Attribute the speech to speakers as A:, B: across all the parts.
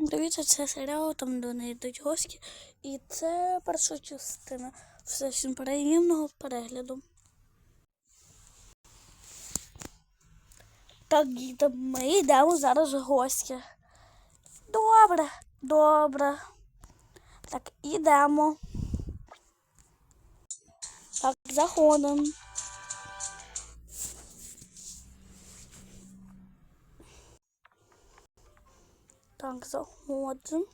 A: Всім привіт, це серіал, там до неї йдуть гості. І це перша частина. Все всім приємного перегляду. Так, діти, ми йдемо зараз в гості. Добре, добре. Так, ідемо. Так, заходимо. Так, заходимо.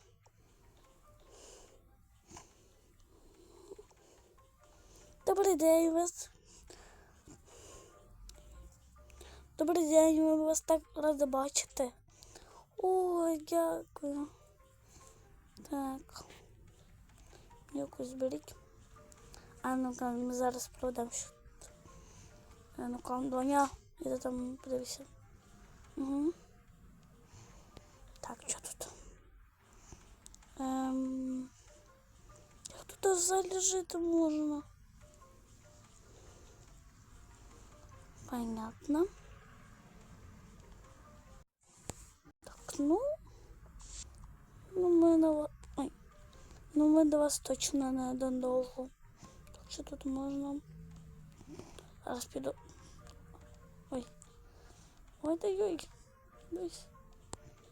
A: Добрий день вас. Добрий день, ми вас так раді бачити. Ой, дякую. Так. Якось беріть. А ну-ка, ми зараз проведемо що. А ну-ка, доня, іди там подивися. Угу. Так, що Взагалі можна? Понятно. Так, ну. Ну, ми на вас. Ой. Ну, ми до вас точно не надовго. Так що тут можна? Зараз піду. Ой. Ой, дай ой. Дивись.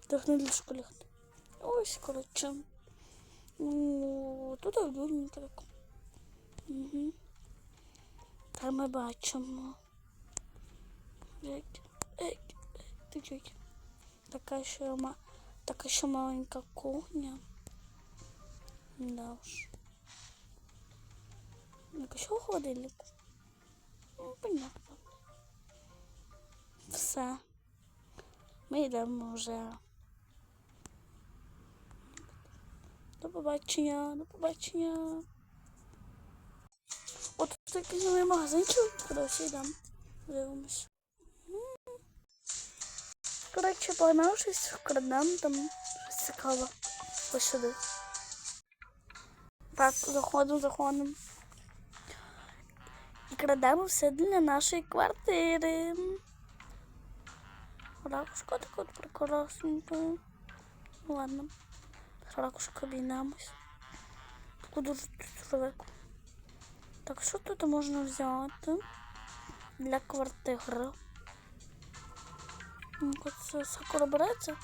A: Так не для школи. Ось. Ну, тут вдвойненько так. Угу. Та ми бачимо. Така ще, ма... така ще маленька кухня. Да уж. Ну-ка, що холодильник? Ну, понятно. Все. Ми йдемо вже. До побачення, до побачення. От тут такий новий магазинчик, куди всі йдемо. Дивимось. Коротше, погнав щось вкрадемо, там щось цікаве. Ось сюди. Так, заходимо, заходимо. І крадемо все для нашої квартири. Ракушка така прекрасненька. Ладно. Ракушка обійдемось. Таку дуже чоловіку. Так, що тут можна взяти для квартири? Ну-ка, це сакура береться?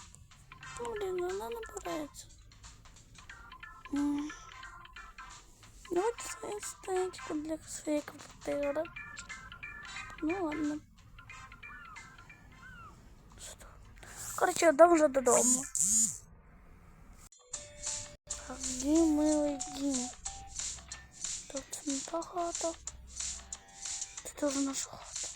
A: Ну, блін, вона не береться. М. Ну, от це для своєї квартири. Ну, ладно. Тут? Коротше, йдемо вже додому. Дім. хата. Це теж наша хата.